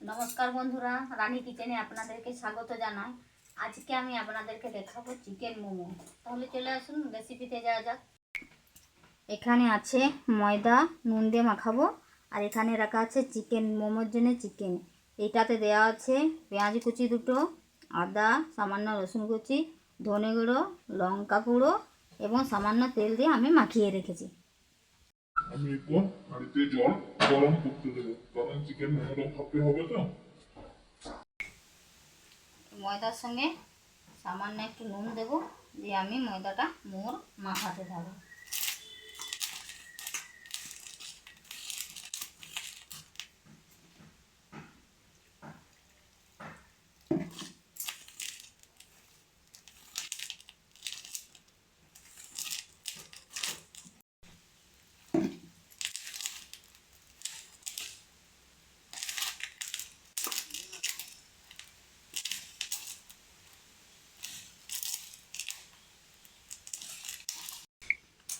নমস্কার বন্ধুরা, রানী কিচেনে আপনাদেরকে স্বাগত জানাই। আজকে আমি আপনাদেরকে দেখাবো চিকেন মোমো। তাহলে চলে আসুন রেসিপিতে যাওয়া যাক। এখানে আছে ময়দা, নুন দিয়ে মাখাবো, আর এখানে রাখা আছে চিকেন, মোমোর জন্য চিকেন। এটাতে দেওয়া আছে পেঁয়াজ কুচি দুটো, আদা, সামান্য রসুন কুচি, ধনে গুঁড়ো, লঙ্কা গুঁড়ো, এবং সামান্য তেল দিয়ে আমি মাখিয়ে রেখেছি। আমি এরপর হাঁড়িতে জল, গরম করতে দেবো। কারণ চিকেন মোমোটা ভাবতে হবে তো? ময়দার সঙ্গে সামান্য একটু নুন দেবো, দিয়ে আমি ময়দাটা মোর মাখাতে থাকব।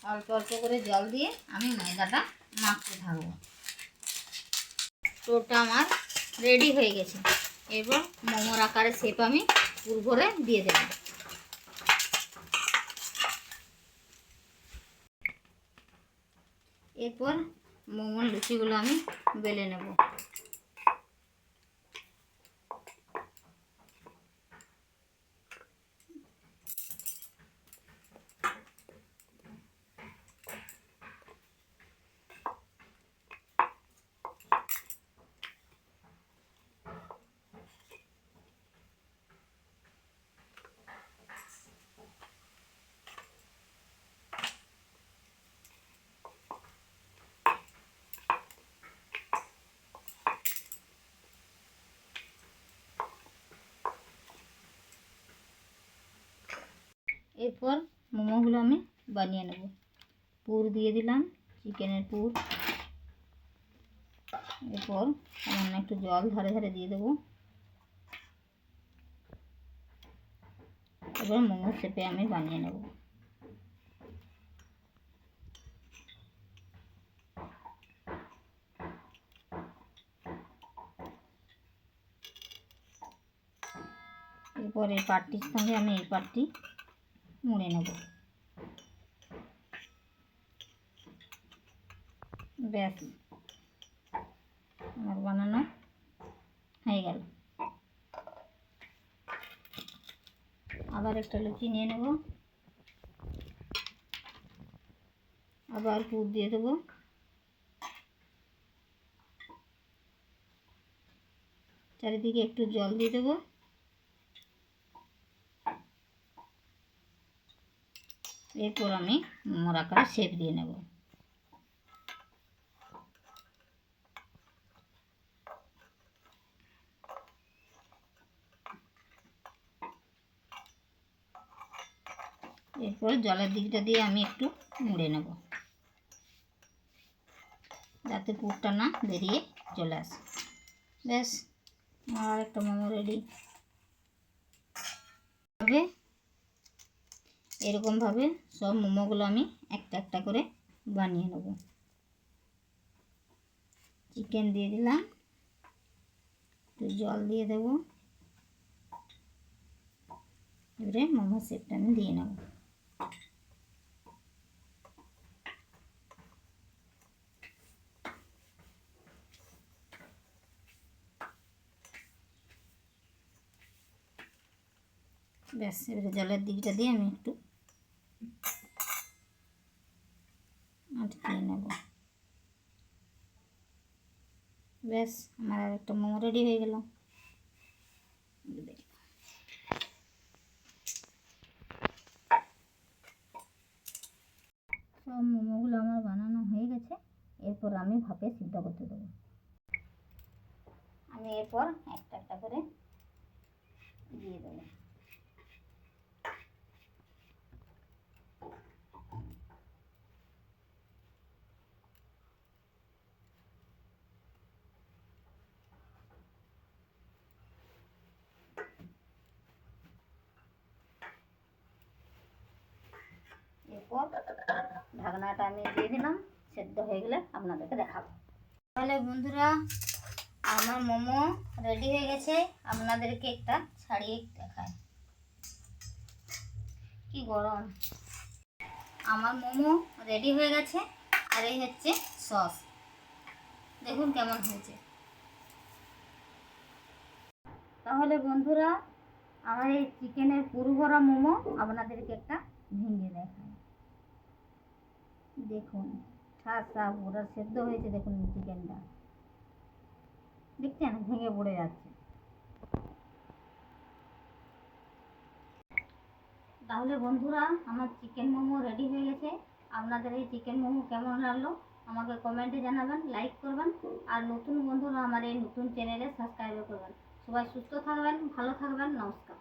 অল্প অল্প করে জল দিয়ে আমি ময়দাটা মাখতে থাকব। টোটা আমার রেডি হয়ে গেছে। এবার মোমোর আকারে শেপ আমি পুর ভরে দিয়ে দেবো। এরপর মোমোর লুচিগুলো আমি বেলে নেব। এরপর মোমোগুলো আমি বানিয়ে নেব। পুর দিয়ে দিলাম, চিকেনের পুর। এরপর সামান্য একটু জল ধারে ধারে দিয়ে দেবো। এবার মোমো শেপে আমি বানিয়ে নেব। এরপর এই পাটটির সঙ্গে আমি এই পাটটি মুড়ে নেব। ব্যাস। আমার বানানো হয়ে গেল। আবার একটা লুচি নিয়ে নেব। আবার পুর দিয়ে দেবো। চারিদিকে একটু জল দিয়ে দেবো। এরপর আমি মোর শেপ দিয়ে নেব। এরপর জলের দিকটা দিয়ে আমি একটু মুড়ে নেব, যাতে পুরটা না বেরিয়ে চলে আসে। ব্যাস, আর একটা মোমো রেডি হবে এরকমভাবে সব মোমোগুলো আমি একটা একটা করে বানিয়ে নেব। চিকেন দিয়ে দিলাম, একটু জল দিয়ে দেব। এবারে মোমো শেপটা আমি দিয়ে নেব। ব্যাস, এবারে জলের দিকটা দিয়ে আমি একটু আটকিয়ে নেব ব্যাস আমার আর একটা মোমো রেডি হয়ে গেল। সব মোমোগুলো আমার বানানো হয়ে গেছে, এরপর আমি ভাপে সিদ্ধ করতে দেবো। আমি এরপর একটা একটা করে দিয়ে দেবো ঢাকনাটা আমি দিয়ে দিলাম, সেদ্ধ হয়ে গেলে আপনাদেরকে দেখাবো। তাহলে বন্ধুরা, আমার মোমো রেডি হয়ে গেছে, আপনাদেরকে একটা ছাড়িয়ে দেখায় কি গরম। আমার মোমো রেডি হয়ে গেছে, আর এই হচ্ছে সস দেখুন কেমন হয়েছে। তাহলে বন্ধুরা, আমার এই চিকেনের পুরু ভরা মোমো আপনাদেরকে একটা ভেঙে দেখায় দেখুন ঠাসা পুরো সেদ্ধ হয়েছে, দেখুন চিকেনটা দেখছেন? ভেঙে পড়ে যাচ্ছে। তাহলে বন্ধুরা, আমার চিকেন মোমো রেডি হয়ে গেছে। আপনাদের এই চিকেন মোমো কেমন লাগল? আমাকে কমেন্টে জানাবেন লাইক করবেন, আর নতুন বন্ধুরা আমার এই নতুন চ্যানেলে সাবস্ক্রাইব করবেন। সবাই সুস্থ থাকবেন, ভালো থাকবেন, নমস্কার।